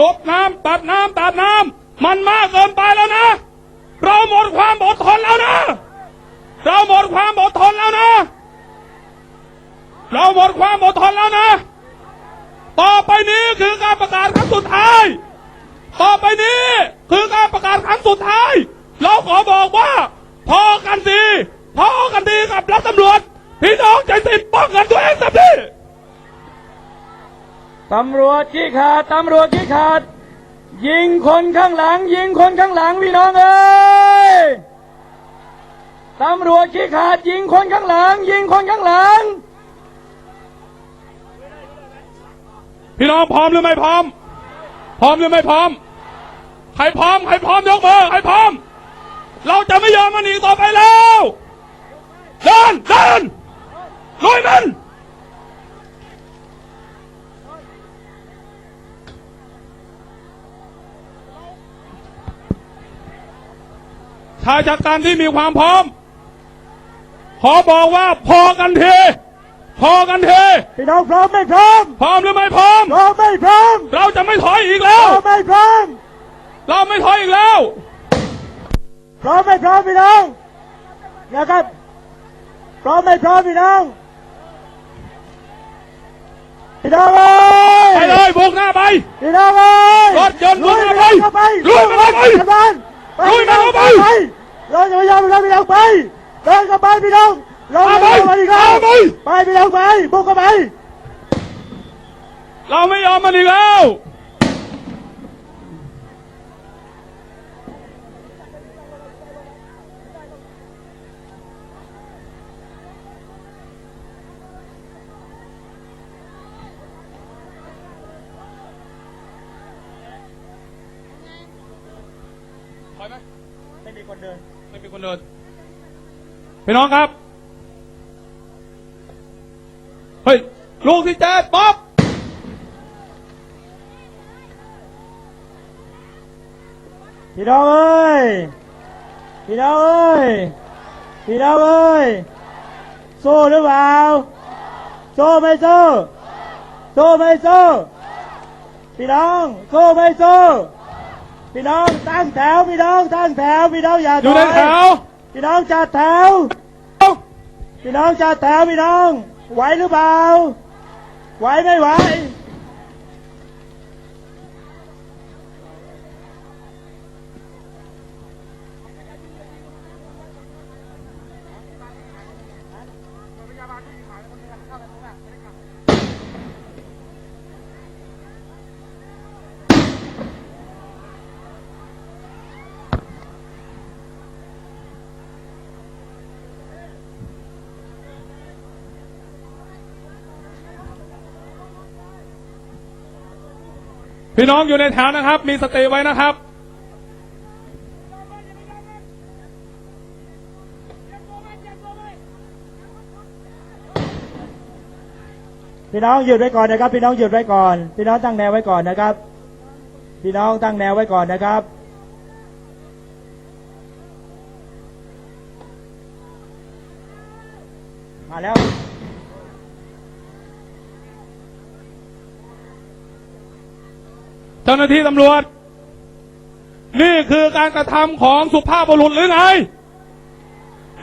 ลดน้ำตัดน้ำตัดน้ำมันมากเกินไปแล้วนะ เราหมดความอดทนแล้วนะ เราหมดความอดทนแล้วนะ เราหมดความอดทนแล้วนะ ต่อไปนี้คือการประกาศครั้งสุดท้าย ต่อไปนี้คือการประกาศครั้งสุดท้าย เราขอบอกว่า พอกันดีพอกันดีกับรัฐตำรวจพี่น้องใจสิทธิ์ป้องกันตัวเองสักที ตำรวจขี้ขาดตำรวจขี้ขาด ยิงคนข้างหลัง ยิงคนข้างหลังพี่น้องเอ้ยตำรวจขี้ขาด ยิงคนข้างหลัง ยิงคนข้างหลัง พี่น้องพร้อมหรือไม่พร้อม พร้อมหรือไม่พร้อม ใครพร้อมใครพร้อมยกมือใครพร้อม เราจะไม่ยอมมันอีกต่อไปแล้วเดินเดินลุยมัน ชายจากการที่มีความพร้อม ขอบอกว่าพอกันทีพอกันทีพี่น้องพร้อมไม่พร้อม พร้อมหรือไม่พร้อม พร้อมไม่พร้อม เราจะไม่ถอยอีกแล้วไม่พร้อม เราไม่ถอยอีกแล้ว พร้อมไม่พร้อมพี่น้องนะครับ พร้อมไม่พร้อมพี่น้อง พี่น้องเอ้ไปเลยบุกหน้าไป พี่น้องเอ้ยรถยนต์ลุยลุไปเข้าไปลุยเข้าไป กลับบ้านลุยเข้าไปเราจะไม่ยอมเราพี่น้องไปเดินกลับบ้านพี่น้องเราเอาไปไม่ยอมอีกแล้วเอาไปไปพี่น้องไปบุกเข้าไป เราไม่ยอมมันอีกแล้ว อยไหมไม่มีคนเดิน ไม่มีคนเดินพี่น้องครับ เฮ้ย ลูกที่เจ็ดป๊อบพี่น้องเอ้ย พี่น้องเอ้ย พี่น้องเอ้ย สู้หรือเปล่า สู้ไม่สู้ สู้ไม่สู้ พี่น้อง สู้ไม่สู้ พี่น้องตั้งแถวพี่น้องตั้งแถวพี่น้องอย่าอยู่ในถแถวพี่น้องจัดแถวพี่น้องจัดแถวพี่น้อง ไหวหรือเปล่าไหวไม่ไหว พี่น้องอยู่ในแถวนะครับ มีสติไว้นะครับ พี่น้องหยุดไว้ก่อนนะครับ พี่น้องหยุดไว้ก่อน พี่น้องตั้งแนวไว้ก่อนนะครับ พี่น้องตั้งแนวไว้ก่อนนะครับมาแล้ว เจ้าหน้าที่ตำรวจ นี่คือการกระทำของสุภาพบุรุษหรือไง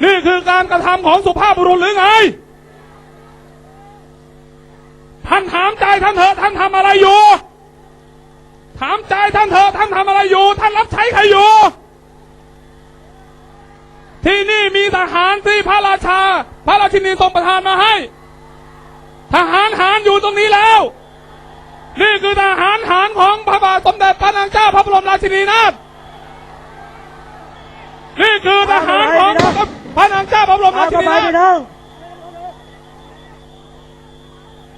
นี่คือการกระทำของสุภาพบุรุษหรือไง ท่านถามใจท่านเถอะท่านทำอะไรอยู่ ถามใจท่านเถอะท่านทำอะไรอยู่ ท่านรับใช้ใครอยู่ ที่นี่มีทหารที่พระราชา พระราชินีทรงประทานมาให้ ทหารหารอยู่ตรงนี้แล้ว นี่คือทหารหารของพระบาทสมเด็จพระนางเจ้าพระบรมราชินีนาถนี่คือทหารของพระนางเจ้าพระบรมตารามชิเข้านีไปนาถพี่น้อง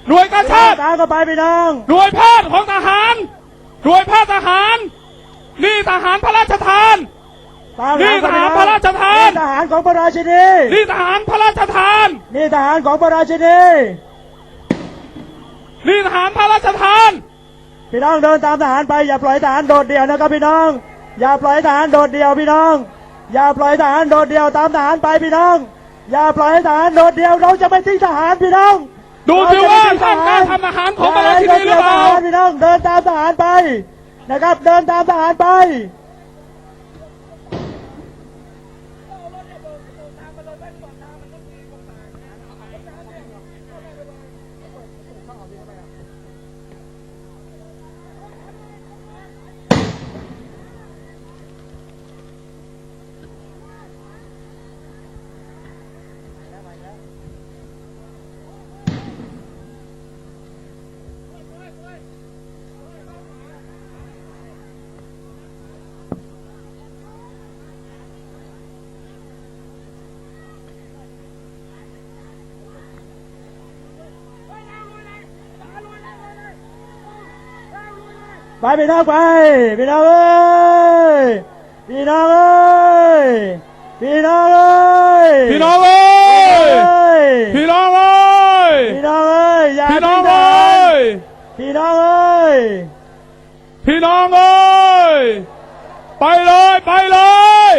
หน่วยกาชาติตามเข้าไปพี่น้องหน่วยแพทย์ของทหารหน่วยแพทย์ทหาร นี่ทหารพระราชทานตามนี่ทหารพระราชทานนี่ทหารของพระราชินี นี่ทหารพระราชทาน นี่ทหารของพระราชินี นี่ทหารพระราชทาน พี่น้องเดินตามทหารไปอย่าปล่อยทหารโดดเดี่ยวนะครับพี่น้อง อย่าปล่อยทหารโดดเดี่ยวพี่น้อง อย่าปล่อยทหารโดดเดี่ยวตามทหารไปพี่น้อง อย่าปล่อยให้ทหารโดดเดี่ยวเราจะไม่ทิ้งทหารพี่น้องดูสิว่าท่านกล้าทำอาหารของพระราชินีหรือเปล่าพี่น้องเดินตามทหารไปนะครับ เดินตามทหารไป ไปพี่น้องไปพี่น้องเอ้ยพี่น้องเอ้ยพี่น้องเอ้ยพี่น้องเอ้ยเอ้ยพี่น้องเอ้ยพี่น้องเอ้ยอย่าพี่น้องทิ้เอ้ยพี่น้องเอ้ยพี่น้องเอ้ยไปเลยไปเลย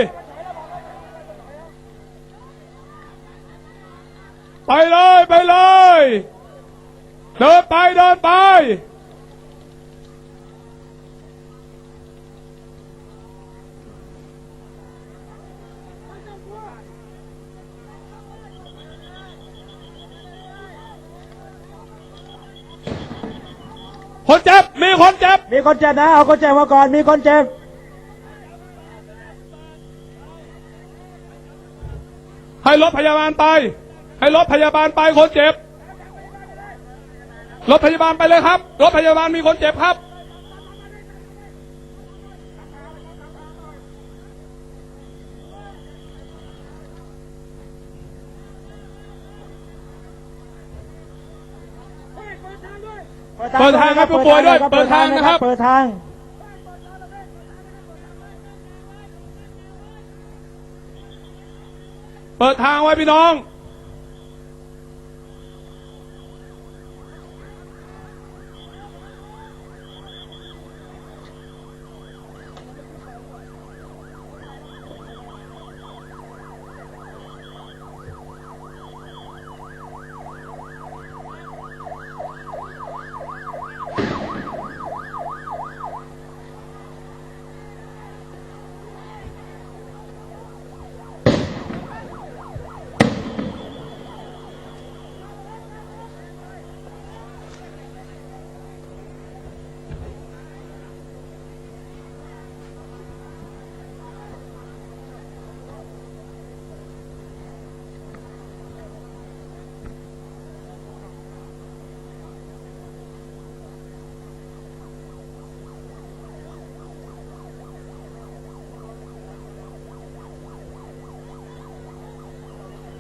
ไปเลยไปเลยเดินไปเดินไป คนเจ็บ มีคนเจ็บ มีคนเจ็บนะ เอาคนเจ็บมาก่อน มีคนเจ็บ ให้รถพยาบาลไป ให้รถพยาบาลไปคนเจ็บ รถพยาบาลไปเลยครับ รถพยาบาลมีคนเจ็บครับ เปิดทางครับผู้ป่วยด้วยเปิดทางนะครับ เปิดทาง เปิดทางไว้พี่น้อง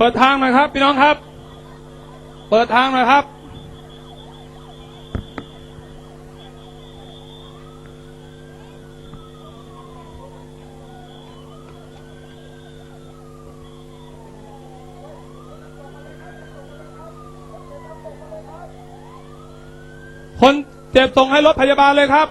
ปิดทางหน่อยครับ พี่น้องครับ เปิดทางหน่อยครับ คนเจ็บส่งให้รถพยาบาลเลยครับ